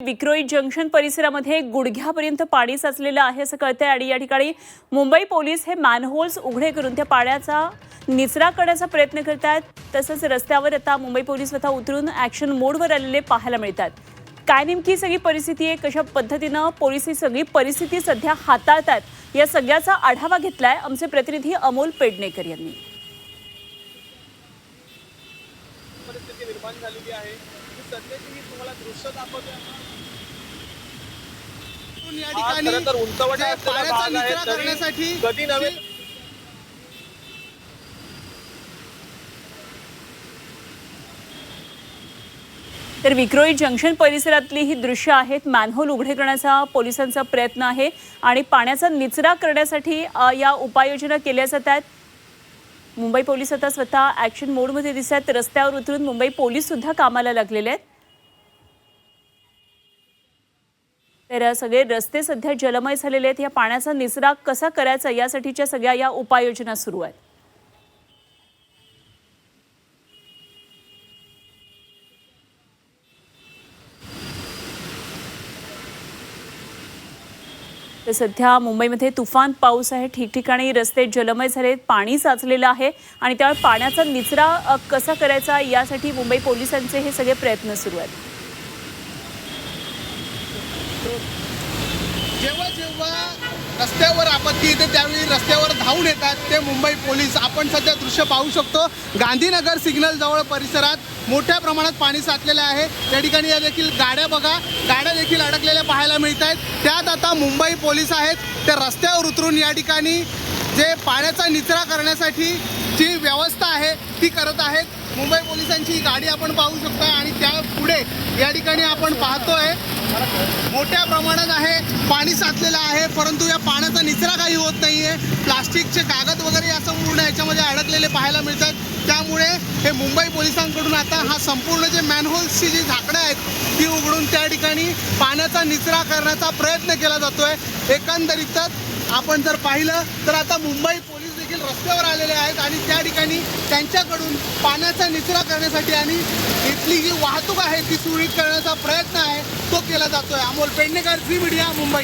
Vikhroli junction परिसरामध्ये गुडघ्यापर्यंत पाणी साचलेलं आहे असं कळतंय आणि या ठिकाणी मुंबई पोलीस हे मॅनहोल्स उघडे करून त्या पाण्याचा निचरा करण्याचा प्रयत्न करत आहेत तसंच रस्त्यावर आता मुंबई पोलीस स्वतः उतरून ॲक्शन मोडवर आलेले पाहायला मिळतात. काय नेमकी सगळी परिस्थिती आहे? कशा पद्धतीनं पोलीस ही सगळी परिस्थिती सध्या हाताळतात या सगळ्याचा आढावा घेतलाय आमचे प्रतिनिधी अमोल पेडणेकर यांनी. परिस्थिती निर्माण झालेली आहे. मी सध्याची मी तुम्हाला दृश्य दाखवतोय या हा ठिकाणी खरं तर उंचवटा तरी करण्यासाठी कधी नव्हे तर विक्रोळी जंक्शन परिसरातली ही दृश्य आहेत. मॅनहोल उघडे करण्याचा पोलिसांचा प्रयत्न आहे आणि पाण्याचा निचरा करण्यासाठी या उपाययोजना केल्या जात आहेत. मुंबई पोलीस आता स्वतः ॲक्शन मोडमध्ये दिसत आहेत. रस्त्यावर उतरून मुंबई पोलीस सुद्धा कामाला लागलेले आहेत. तर सगळे रस्ते सध्या जलमय झालेले आहेत. या पाण्याचा निचरा कसा करायचा यासाठीच्या सगळ्या या उपाययोजना सुरू आहेत. तर सध्या मुंबईमध्ये तुफान पाऊस आहे. ठिकठिकाणी रस्ते जलमय झाले पाणी साचलेलं आहे आणि त्यामुळे पाण्याचा निचरा कसा करायचा यासाठी मुंबई पोलिसांचे हे सगळे प्रयत्न सुरू आहेत. जेव्हा जेव्हा रस्त्यावर आपत्ती येते त्यावेळी रस्त्यावर धावून येतात ते मुंबई पोलीस. आपण सध्या दृश्य पाहू शकतो. गांधीनगर सिग्नल जवळ परिसरात मोठ्या प्रमाणात पाणी साचलेलं आहे. त्या ठिकाणी या देखील गाड्या बघा. गाड्या देखील अडकलेल्या पाहायला मिळत आहेत त्यात आता मुंबई पोलीस आहेत. ते रस्त्यावर उतरून या ठिकाणी जे पाण्याचा निचरा करण्यासाठी जी व्यवस्था आहे ती करत आहेत. मुंबई पोलिसांची ही गाडी आपण पाहू शकता आणि त्या पुढे या ठिकाणी आपण पाहतोय मोठ्या प्रमाणात आहे पाणी साचलेलं आहे परंतु या पाण्याचा निचरा काही होत नाही आहे प्लास्टिकचे कागद वगैरे या संपूर्ण याच्यामध्ये अडकलेले पाहायला मिळतात. त्यामुळे हे मुंबई पोलिसांकडून आता हा संपूर्ण जे मॅनहोल्सची जी झाकडं आहेत ती उघडून त्या ठिकाणी पाण्याचा निचरा करण्याचा प्रयत्न केला जातो आहे एकंदरीतच आपण जर पाहिलं तर आता मुंबई पोलीस देखील रस्त्यावर आलेले आहेत आणि त्या ठिकाणी त्यांच्याकडून पाण्याचा निचरा करण्यासाठी आणि इथली जी वाहतूक आहे ती सुरळीत करण्याचा प्रयत्न आहे तो केला जातोय. अमोल पेडणेकर झी मीडिया मुंबई.